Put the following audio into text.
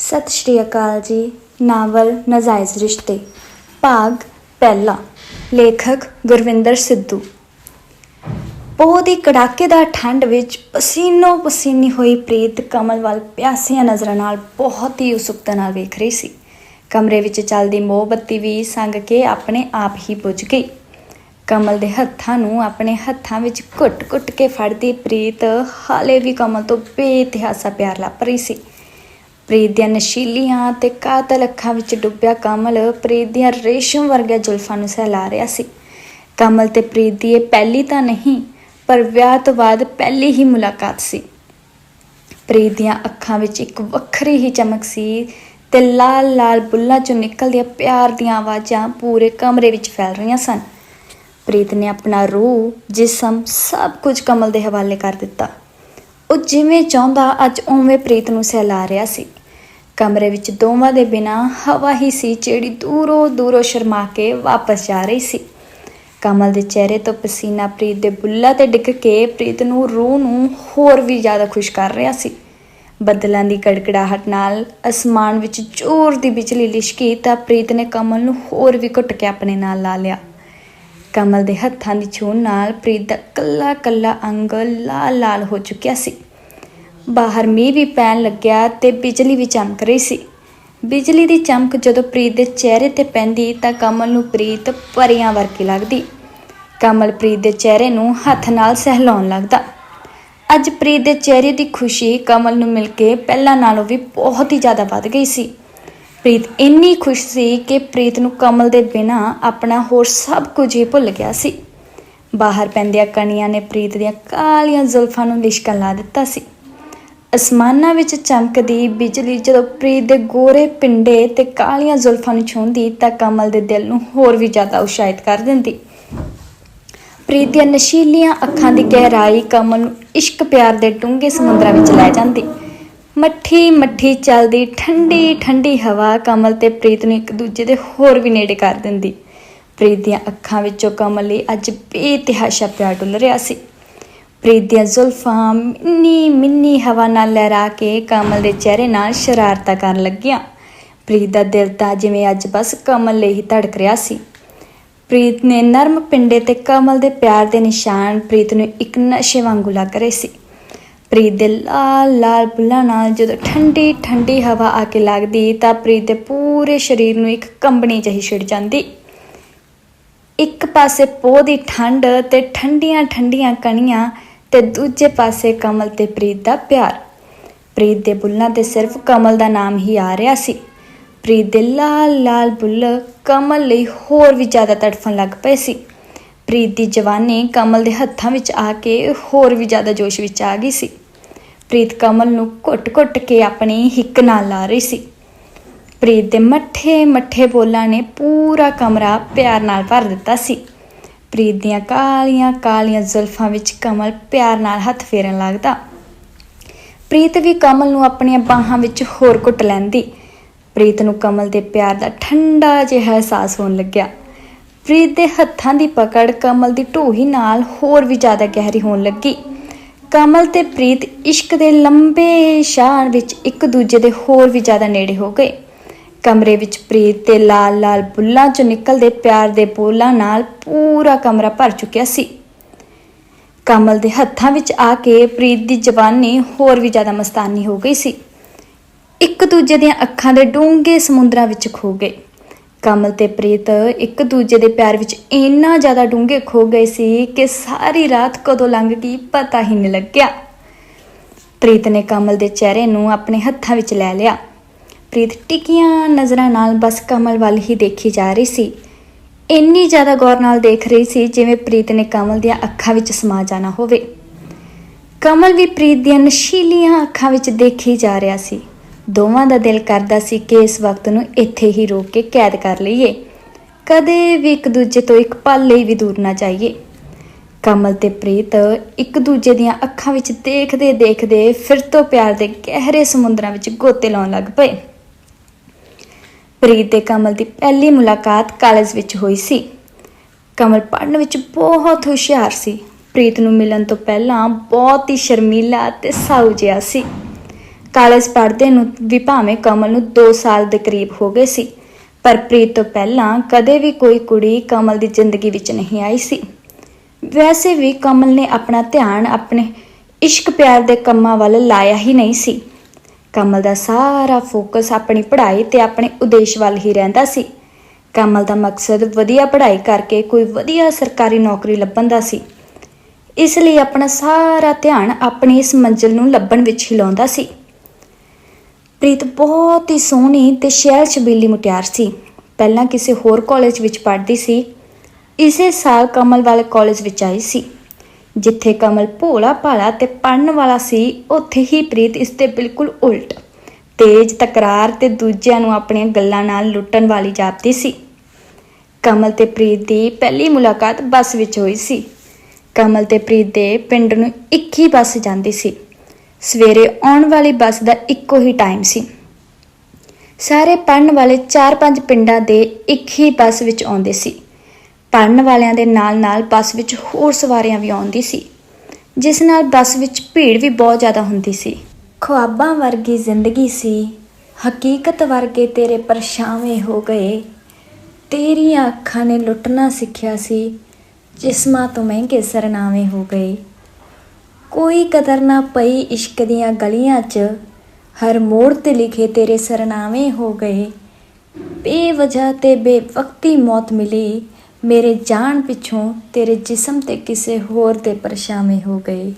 ਸਤਿ ਸ਼੍ਰੀ ਅਕਾਲ ਜੀ। ਨਾਵਲ ਨਜਾਇਜ਼ ਰਿਸ਼ਤੇ। ਭਾਗ ਪਹਿਲਾ। ਲੇਖਕ ਗੁਰਵਿੰਦਰ ਸਿੱਧੂ। ਪੋਹ ਦੀ ਕੜਾਕੇਦਾਰ ਠੰਡ ਵਿੱਚ ਪਸੀਨੋ ਪਸੀਨੀ ਹੋਈ ਪ੍ਰੀਤ ਕਮਲ ਵੱਲ ਪਿਆਸੀਆਂ ਨਜ਼ਰਾਂ ਨਾਲ ਬਹੁਤ ਹੀ ਉਤਸੁਕਤਾ ਨਾਲ ਵੇਖ ਰਹੀ ਸੀ। ਕਮਰੇ ਵਿੱਚ ਚੱਲਦੀ ਮੋਮਬੱਤੀ ਵੀ ਸੰਗ ਕੇ ਆਪਣੇ ਆਪ ਹੀ ਬੁਝ ਗਈ। ਕਮਲ ਦੇ ਹੱਥਾਂ ਨੂੰ ਆਪਣੇ ਹੱਥਾਂ ਵਿੱਚ ਘੁੱਟ-ਘੁੱਟ ਕੇ ਫੜਦੀ ਪ੍ਰੀਤ ਹਾਲੇ ਵੀ ਕਮਲ ਤੋਂ ਬੇਤਿਹਾਸਾ ਪਿਆਰ ਲੱਭ ਰਹੀ ਸੀ। ਪ੍ਰੀਤ ਦੀਆਂ ਨਸ਼ੀਲੀਆਂ ਤੇ ਕਾਤਲ ਅੱਖਾਂ ਵਿੱਚ ਡੁੱਬਿਆ ਕਮਲ ਪ੍ਰੀਤ ਦੀਆਂ ਰੇਸ਼ਮ ਵਰਗੀਆਂ ਜ਼ੁਲਫਾਂ ਨੂੰ ਸਹਿਲਾ ਰਿਹਾ ਸੀ। ਕਮਲ ਤੇ ਪ੍ਰੀਤ ਦੀ ਇਹ ਪਹਿਲੀ ਤਾਂ ਨਹੀਂ, ਪਰ ਵਿਆਹ ਤੋਂ ਬਾਅਦ ਪਹਿਲੀ ਹੀ ਮੁਲਾਕਾਤ ਸੀ। ਪ੍ਰੀਤ ਦੀਆਂ ਅੱਖਾਂ ਵਿੱਚ ਇੱਕ ਵੱਖਰੀ ਹੀ ਚਮਕ ਸੀ ਤੇ ਲਾਲ ਲਾਲ ਬੁੱਲਾਂ ਚੋਂ ਨਿਕਲਦੀਆਂ ਪਿਆਰ ਦੀਆਂ ਆਵਾਜ਼ਾਂ ਪੂਰੇ ਕਮਰੇ ਵਿੱਚ ਫੈਲ ਰਹੀਆਂ ਸਨ। ਪ੍ਰੀਤ ਨੇ ਆਪਣਾ ਰੂਹ, ਜਿਸਮ ਸਭ ਕੁਝ ਕਮਲ ਦੇ ਹਵਾਲੇ ਕਰ ਦਿੱਤਾ। ਉਹ ਜਿਵੇਂ ਚਾਹੁੰਦਾ ਅੱਜ ਉਵੇਂ ਪ੍ਰੀਤ ਨੂੰ ਸਹਿਲਾ ਰਿਹਾ ਸੀ। ਕਮਰੇ ਵਿੱਚ ਦੋਵਾਂ ਦੇ ਬਿਨਾ ਹਵਾ ਹੀ ਸੀ ਜਿਹੜੀ ਦੂਰੋਂ ਦੂਰੋਂ ਸ਼ਰਮਾ ਕੇ ਵਾਪਸ ਜਾ ਰਹੀ ਸੀ। ਕਮਲ ਦੇ ਚਿਹਰੇ ਤੋਂ ਪਸੀਨਾ ਪ੍ਰੀਤ ਦੇ ਬੁੱਲਾਂ ਤੇ ਡਿੱਗ ਕੇ ਪ੍ਰੀਤ ਨੂੰ ਰੂਹ ਨੂੰ ਹੋਰ ਵੀ ਜ਼ਿਆਦਾ ਖੁਸ਼ ਕਰ ਰਿਹਾ ਸੀ। ਬੱਦਲਾਂ ਦੀ ਕੜਕੜਾਹਟ ਨਾਲ ਅਸਮਾਨ ਵਿੱਚ ਜ਼ੋਰ ਦੀ ਬਿਜਲੀ ਲਿਸ਼ਕੀ ਤਾਂ ਪ੍ਰੀਤ ਨੇ ਕਮਲ ਨੂੰ ਹੋਰ ਵੀ ਘੁੱਟ ਕੇ ਆਪਣੇ ਨਾਲ ਲਾ ਲਿਆ। ਕਮਲ ਦੇ ਹੱਥਾਂ ਦੀ ਛੂਹ ਨਾਲ ਪ੍ਰੀਤ ਦਾ ਕੱਲਾ ਕੱਲਾ ਅੰਗ ਲਾਲ ਲਾਲ ਹੋ ਚੁੱਕਿਆ ਸੀ। ਬਾਹਰ ਮੀਂਹ ਵੀ ਪੈਣ ਲੱਗਿਆ ਤੇ ਬਿਜਲੀ ਵੀ ਚਮਕ ਰਹੀ ਸੀ। ਬਿਜਲੀ ਦੀ ਚਮਕ ਜਦੋਂ ਪ੍ਰੀਤ ਦੇ ਚਿਹਰੇ ਤੇ ਪੈਂਦੀ ਤਾਂ ਕਮਲ ਨੂੰ ਪ੍ਰੀਤ ਪਰੀਆਂ ਵਰਗੀ ਲੱਗਦੀ। ਕਮਲ ਪ੍ਰੀਤ ਦੇ ਚਿਹਰੇ ਨੂੰ ਹੱਥ ਨਾਲ ਸਹਿਲਾਉਣ ਲੱਗਦਾ। ਅੱਜ ਪ੍ਰੀਤ ਦੇ ਚਿਹਰੇ ਦੀ ਖੁਸ਼ੀ ਕਮਲ ਨੂੰ ਮਿਲ ਕੇ ਪਹਿਲਾਂ ਨਾਲੋਂ ਵੀ ਬਹੁਤ ਹੀ ਜ਼ਿਆਦਾ ਵੱਧ ਗਈ ਸੀ। ਪ੍ਰੀਤ ਇੰਨੀ ਖੁਸ਼ ਸੀ ਕਿ ਪ੍ਰੀਤ ਨੂੰ ਕਮਲ ਦੇ ਬਿਨਾ ਆਪਣਾ ਹੋਰ ਸਭ ਕੁਝ ਹੀ ਭੁੱਲ ਗਿਆ ਸੀ। ਬਾਹਰ ਪੈਂਦੀਆਂ ਕਣੀਆਂ ਨੇ ਪ੍ਰੀਤ ਦੀਆਂ ਕਾਲੀਆਂ ਜ਼ੁਲਫਾਂ ਨੂੰ ਲਿਸ਼ਕਣ ਲਾ ਦਿੱਤਾ ਸੀ। ਅਸਮਾਨਾਂ ਵਿੱਚ ਚਮਕਦੀ ਬਿਜਲੀ ਜਦੋਂ ਪ੍ਰੀਤ ਦੇ ਗੋਰੇ ਪਿੰਡੇ ਤੇ ਕਾਲੀਆਂ ਜ਼ੁਲਫਾਂ ਨੂੰ ਛੂੰਹਦੀ ਤਾਂ ਕਮਲ ਦੇ ਦਿਲ ਨੂੰ ਹੋਰ ਵੀ ਜ਼ਿਆਦਾ ਉਤਸ਼ਾਹਿਤ ਕਰ ਦਿੰਦੀ। ਪ੍ਰੀਤ ਦੀਆਂ ਨਸ਼ੀਲੀਆਂ ਅੱਖਾਂ ਦੀ ਗਹਿਰਾਈ ਕਮਲ ਨੂੰ ਇਸ਼ਕ ਪਿਆਰ ਦੇ ਡੂੰਘੇ ਸਮੁੰਦਰਾਂ ਵਿੱਚ ਲੈ ਜਾਂਦੀ। ਮੱਠੀ ਮੱਠੀ ਚੱਲਦੀ, ਠੰਡੀ ਠੰਡੀ ਹਵਾ ਕਮਲ ਤੇ ਪ੍ਰੀਤ ਨੂੰ ਇੱਕ ਦੂਜੇ ਦੇ ਹੋਰ ਵੀ ਨੇੜੇ ਕਰ ਦਿੰਦੀ। ਪ੍ਰੀਤ ਦੀਆਂ ਅੱਖਾਂ ਵਿੱਚੋਂ ਕਮਲ ਲਈ ਅੱਜ ਬੇਤਿਹਾਸ਼ਾ ਪਿਆਰ ਡੁੱਲ ਰਿਹਾ ਸੀ। ਪ੍ਰੀਤ ਦੀਆਂ ਜ਼ੁਲਫਾਂ ਮਿੰਨੀ ਮਿੰਨੀ ਹਵਾ ਨਾਲ ਲਹਿਰਾ ਕੇ ਕਮਲ ਦੇ ਚਿਹਰੇ ਨਾਲ ਸ਼ਰਾਰਤਾਂ ਕਰਨ ਲੱਗੀਆਂ। ਪ੍ਰੀਤ ਦਾ ਦਿਲ ਤਾਂ ਜਿਵੇਂ ਅੱਜ ਬਸ ਕਮਲ ਲਈ ਹੀ ਧੜਕ ਰਿਹਾ ਸੀ। ਪ੍ਰੀਤ ਨੇ ਨਰਮ ਪਿੰਡੇ ਤੇ ਕਮਲ ਦੇ ਪਿਆਰ ਦੇ ਨਿਸ਼ਾਨ ਪ੍ਰੀਤ ਨੂੰ ਇੱਕ ਨਸ਼ੇ ਵਾਂਗੂ ਲੱਗ ਰਹੇ ਸੀ। ਪ੍ਰੀਤ ਦੇ ਲਾਲ ਲਾਲ ਬੁੱਲਾਂ ਨਾਲ ਜਦੋਂ ਠੰਡੀ ਠੰਡੀ ਹਵਾ ਆ ਕੇ ਲੱਗਦੀ ਤਾਂ ਪ੍ਰੀਤ ਦੇ ਪੂਰੇ ਸਰੀਰ ਨੂੰ ਇੱਕ ਕੰਬਣੀ ਜਿਹੀ ਛਿੜ ਜਾਂਦੀ। ਇੱਕ ਪਾਸੇ ਪੋਹ ਦੀ ਠੰਡ ਤੇ ਠੰਡੀਆਂ ਠੰਡੀਆਂ ਕਣੀਆਂ ਤੇ ਦੂਜੇ ਪਾਸੇ ਕਮਲ ਤੇ ਪ੍ਰੀਤ ਦਾ ਪਿਆਰ। ਪ੍ਰੀਤ ਦੇ ਬੁੱਲਾਂ ਤੇ ਸਿਰਫ ਕਮਲ ਦਾ ਨਾਮ ਹੀ ਆ ਰਿਹਾ ਸੀ। ਪ੍ਰੀਤ ਦੇ ਲਾਲ ਲਾਲ ਬੁੱਲ ਕਮਲ ਲਈ ਹੋਰ ਵੀ ਜ਼ਿਆਦਾ ਤੜਫਣ ਲੱਗ ਪਏ ਸੀ। ਪ੍ਰੀਤ ਦੀ ਜਵਾਨੀ ਕਮਲ ਦੇ ਹੱਥਾਂ ਵਿੱਚ ਆ ਕੇ ਹੋਰ ਵੀ ਜ਼ਿਆਦਾ ਜੋਸ਼ ਵਿੱਚ ਆ ਗਈ ਸੀ। ਪ੍ਰੀਤ ਕਮਲ ਨੂੰ ਘੁੱਟ-ਘੁੱਟ ਕੇ ਆਪਣੀ ਹਿੱਕ ਨਾਲ ਲਾ ਰਹੀ ਸੀ। ਪ੍ਰੀਤ ਦੇ ਮੱਠੇ ਮੱਠੇ ਬੋਲਾਂ ਨੇ ਪੂਰਾ ਕਮਰਾ ਪਿਆਰ ਨਾਲ ਭਰ ਦਿੱਤਾ ਸੀ। ਪ੍ਰੀਤ ਦੀਆਂ ਕਾਲੀਆਂ ਕਾਲੀਆਂ ਜ਼ੁਲਫਾਂ ਵਿੱਚ ਕਮਲ ਪਿਆਰ ਨਾਲ ਹੱਥ ਫੇਰਨ ਲੱਗਦਾ। ਪ੍ਰੀਤ ਵੀ ਕਮਲ ਨੂੰ ਆਪਣੀਆਂ ਬਾਹਾਂ ਵਿੱਚ ਹੋਰ ਘੁੱਟ ਲੈਂਦੀ। ਪ੍ਰੀਤ ਨੂੰ ਕਮਲ ਦੇ ਪਿਆਰ ਦਾ ਠੰਡਾ ਜਿਹਾ ਅਹਿਸਾਸ ਹੋਣ ਲੱਗਿਆ। ਪ੍ਰੀਤ ਦੇ ਹੱਥਾਂ ਦੀ ਪਕੜ ਕਮਲ ਦੀ ਢੂਹੀ ਨਾਲ ਹੋਰ ਵੀ ਜ਼ਿਆਦਾ ਗਹਿਰੀ ਹੋਣ ਲੱਗੀ। ਕਮਲ ਤੇ ਪ੍ਰੀਤ ਇਸ਼ਕ ਦੇ ਲੰਬੇ ਸ਼ਾਨ ਵਿੱਚ ਇੱਕ ਦੂਜੇ ਦੇ ਹੋਰ ਵੀ ਜ਼ਿਆਦਾ ਨੇੜੇ ਹੋ ਗਏ। ਕਮਰੇ ਵਿੱਚ ਪ੍ਰੀਤ ਤੇ ਲਾਲ ਲਾਲ ਬੁੱਲਾਂ ਚੋਂ ਨਿਕਲਦੇ ਪਿਆਰ ਦੇ ਬੋਲਾਂ ਨਾਲ ਪੂਰਾ ਕਮਰਾ ਭਰ ਚੁੱਕਿਆ ਸੀ। ਕਮਲ ਦੇ ਹੱਥਾਂ ਵਿੱਚ ਆ ਕੇ ਪ੍ਰੀਤ ਦੀ ਜਵਾਨੀ ਹੋਰ ਵੀ ਜ਼ਿਆਦਾ ਮਸਤਾਨੀ ਹੋ ਗਈ ਸੀ। ਇੱਕ ਦੂਜੇ ਦੀਆਂ ਅੱਖਾਂ ਦੇ ਡੂੰਘੇ ਸਮੁੰਦਰਾਂ ਵਿੱਚ ਖੋ ਗਏ। ਕਮਲ ਤੇ ਪ੍ਰੀਤ ਇੱਕ ਦੂਜੇ ਦੇ ਪਿਆਰ ਵਿੱਚ ਇੰਨਾ ਜ਼ਿਆਦਾ ਡੂੰਘੇ ਖੋ ਗਏ ਸੀ ਕਿ ਸਾਰੀ ਰਾਤ ਕਦੋਂ ਲੰਘ ਗਈ ਪਤਾ ਹੀ ਨਹੀਂ ਲੱਗਿਆ। ਪ੍ਰੀਤ ਨੇ ਕਮਲ ਦੇ ਚਿਹਰੇ ਨੂੰ ਆਪਣੇ ਹੱਥਾਂ ਵਿੱਚ ਲੈ ਲਿਆ। ਪ੍ਰੀਤ ਟਿੱਕੀਆਂ ਨਜ਼ਰਾਂ ਨਾਲ ਬਸ ਕਮਲ ਵੱਲ ਹੀ ਦੇਖੀ ਜਾ ਰਹੀ ਸੀ। ਇੰਨੀ ਜ਼ਿਆਦਾ ਗੌਰ ਨਾਲ ਦੇਖ ਰਹੀ ਸੀ ਜਿਵੇਂ ਪ੍ਰੀਤ ਨੇ ਕਮਲ ਦੀਆਂ ਅੱਖਾਂ ਵਿੱਚ ਸਮਾ ਜਾਣਾ ਹੋਵੇ। ਕਮਲ ਵੀ ਪ੍ਰੀਤ ਦੀਆਂ ਨਸ਼ੀਲੀਆਂ ਅੱਖਾਂ ਵਿੱਚ ਦੇਖੀ ਜਾ ਰਿਹਾ ਸੀ। ਦੋਵਾਂ ਦਾ ਦਿਲ ਕਰਦਾ ਸੀ ਕਿ ਇਸ ਵਕਤ ਨੂੰ ਇੱਥੇ ਹੀ ਰੋਕ ਕੇ ਕੈਦ ਕਰ ਲਈਏ। ਕਦੇ ਵੀ ਇੱਕ ਦੂਜੇ ਤੋਂ ਇੱਕ ਪਲ ਲਈ ਵੀ ਦੂਰ ਨਾ ਜਾਈਏ। ਕਮਲ ਤੇ ਪ੍ਰੀਤ ਇੱਕ ਦੂਜੇ ਦੀਆਂ ਅੱਖਾਂ ਵਿੱਚ ਦੇਖਦੇ ਦੇਖਦੇ ਫਿਰ ਤੋਂ ਪਿਆਰ ਦੇ ਗਹਿਰੇ ਸਮੁੰਦਰਾਂ ਵਿੱਚ ਗੋਤੇ ਲਾਉਣ ਲੱਗ ਪਏ। ਪ੍ਰੀਤ ਤੇ ਕਮਲ ਦੀ ਪਹਿਲੀ ਮੁਲਾਕਾਤ ਕਾਲਜ ਵਿੱਚ ਹੋਈ ਸੀ। ਕਮਲ ਪੜ੍ਹਨ ਵਿੱਚ ਬਹੁਤ ਹੁਸ਼ਿਆਰ ਸੀ। ਪ੍ਰੀਤ ਨੂੰ ਮਿਲਣ ਤੋਂ ਪਹਿਲਾਂ ਬਹੁਤ ਹੀ ਸ਼ਰਮੀਲਾ ਤੇ ਸਾਊ ਜਿਹਾ ਸੀ। ਕਾਲਜ ਪੜ੍ਹਦੇ ਨੂੰ ਵੀ ਭਾਵੇਂ ਕਮਲ ਨੂੰ 2 ਸਾਲ ਦੇ ਕਰੀਬ ਹੋ ਗਏ ਸੀ, ਪਰ ਪ੍ਰੀਤ ਤੋਂ ਪਹਿਲਾਂ ਕਦੇ ਵੀ ਕੋਈ ਕੁੜੀ ਕਮਲ ਦੀ ਜ਼ਿੰਦਗੀ ਵਿੱਚ ਨਹੀਂ ਆਈ ਸੀ। ਵੈਸੇ ਵੀ ਕਮਲ ਨੇ ਆਪਣਾ ਧਿਆਨ ਆਪਣੇ ਇਸ਼ਕ ਪਿਆਰ ਦੇ ਕੰਮਾਂ ਵੱਲ ਲਾਇਆ ਹੀ ਨਹੀਂ ਸੀ। ਕਮਲ ਦਾ ਸਾਰਾ ਫੋਕਸ ਆਪਣੀ ਪੜ੍ਹਾਈ ਤੇ ਆਪਣੇ ਉਦੇਸ਼ ਵੱਲ ਹੀ ਰਹਿੰਦਾ ਸੀ। ਕਮਲ ਦਾ ਮਕਸਦ ਵਧੀਆ ਪੜ੍ਹਾਈ ਕਰਕੇ ਕੋਈ ਵਧੀਆ ਸਰਕਾਰੀ ਨੌਕਰੀ ਲੱਭਣ ਦਾ ਸੀ। ਇਸ ਲਈ ਆਪਣਾ ਸਾਰਾ ਧਿਆਨ ਆਪਣੀ ਇਸ ਮੰਜ਼ਿਲ ਨੂੰ ਲੱਭਣ ਵਿੱਚ ਹੀ ਲਾਉਂਦਾ ਸੀ। ਪ੍ਰੀਤ ਬਹੁਤ ਹੀ ਸੋਹਣੀ ਤੇ ਸ਼ੈਲ ਛਬੀਲੀ ਮੁਟਿਆਰ ਸੀ। ਪਹਿਲਾਂ ਕਿਸੇ ਹੋਰ ਕਾਲਜ ਵਿੱਚ ਪੜ੍ਹਦੀ ਸੀ। ਇਸੇ ਸਾਲ ਕਮਲ ਵਾਲੇ ਕਾਲਜ ਵਿੱਚ ਆਈ ਸੀ। ਜਿੱਥੇ ਕਮਲ ਭੋਲਾ ਭਾਲਾ ਤੇ ਪੜਨ ਵਾਲਾ ਸੀ, ਉੱਥੇ ਹੀ ਪ੍ਰੀਤ ਇਸ ਦੇ ਬਿਲਕੁਲ ਉਲਟ। ਤੇਜ਼ ਤਕਰਾਰ ਤੇ ਦੂਜਿਆਂ ਨੂੰ ਆਪਣੀਆਂ ਗੱਲਾਂ ਨਾਲ ਲੁੱਟਣ ਵਾਲੀ ਜਾਪਦੀ ਸੀ। ਕਮਲ ਤੇ ਪ੍ਰੀਤ ਦੀ ਪਹਿਲੀ ਮੁਲਾਕਾਤ ਬੱਸ ਵਿੱਚ ਹੋਈ ਸੀ। ਕਮਲ ਤੇ ਪ੍ਰੀਤ ਦੇ ਪਿੰਡ ਨੂੰ ਇੱਕ ਹੀ ਬੱਸ ਜਾਂਦੀ ਸੀ। ਸਵੇਰੇ ਆਉਣ ਵਾਲੀ ਬੱਸ ਦਾ ਇੱਕੋ ਹੀ ਟਾਈਮ ਸੀ। ਸਾਰੇ ਪੜਨ ਵਾਲੇ 4-5 ਪਿੰਡਾਂ ਦੇ ਇੱਕ ਹੀ ਬੱਸ ਵਿੱਚ ਆਉਂਦੇ ਸੀ। ਪੜਨ ਵਾਲਿਆਂ ਦੇ ਨਾਲ-ਨਾਲ ਬੱਸ ਵਿੱਚ ਹੋਰ ਸਵਾਰੀਆਂ ਵੀ ਆਉਂਦੀ ਸੀ, ਜਿਸ ਨਾਲ ਬੱਸ ਵਿੱਚ ਭੀੜ ਵੀ ਬਹੁਤ ਜ਼ਿਆਦਾ ਹੁੰਦੀ ਸੀ। ਖੁਆਬਾਂ ਵਰਗੀ ਜ਼ਿੰਦਗੀ ਸੀ, ਹਕੀਕਤ ਵਰਗੇ ਤੇਰੇ ਪਰਛਾਵੇਂ ਹੋ ਗਏ। ਤੇਰੀਆਂ ਅੱਖਾਂ ਨੇ ਲੁੱਟਣਾ ਸਿੱਖਿਆ ਸੀ, ਜਿਸਮਾਂ ਤੋਂ ਮਹਿੰਗੇ ਸਰਨਾਵੇਂ ਹੋ ਗਏ। ਕੋਈ ਕਦਰ ਨਾ ਪਈ ਇਸ਼ਕ ਦੀਆਂ ਗਲੀਆਂ 'ਚ, ਹਰ ਮੋੜ ਤੇ ਲਿਖੇ ਤੇਰੇ ਸਰਨਾਵੇਂ ਹੋ ਗਏ। ਬੇਵਜ੍ਹਾ ਤੇ ਬੇਵਕਤੀ ਮੌਤ ਮਿਲੀ ਮੇਰੇ ਜਾਣ ਪਿੱਛੋਂ ਤੇਰੇ ਜਿਸਮ ਤੇ ਕਿਸੇ ਹੋਰ ਦੇ ਪਰਛਾਵੇਂ ਹੋ ਗਏ।